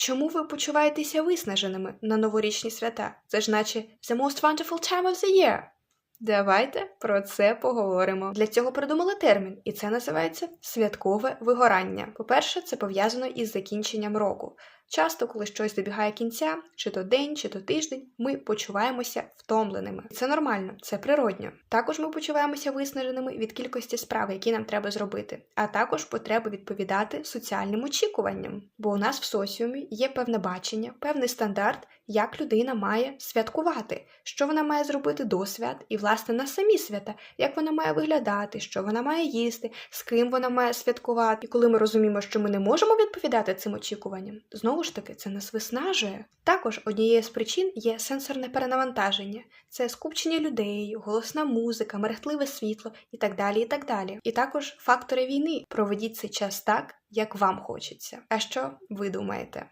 Чому ви почуваєтеся виснаженими на новорічні свята? Це ж наче the most wonderful time of the year. Давайте про це поговоримо. Для цього придумали термін, і це називається святкове вигорання. По-перше, це пов'язано із закінченням року. Часто, коли щось добігає кінця, чи то день, чи то тиждень, ми почуваємося втомленими. Це нормально, це природньо. Також ми почуваємося виснаженими від кількості справ, які нам треба зробити, а також потреби відповідати соціальним очікуванням. Бо у нас в соціумі є певне бачення, певний стандарт, як людина має святкувати, що вона має зробити до свят, і власне на самі свята, як вона має виглядати, що вона має їсти, з ким вона має святкувати. І коли ми розуміємо, що ми не можемо відповідати цим очікуванням, знову ж таки це нас виснажує. Також однією з причин є сенсорне перенавантаження, це скупчення людей, голосна музика, мерехтливе світло і так далі. І так далі. І також фактори війни. Проведіть цей час так, як вам хочеться. А що ви думаєте?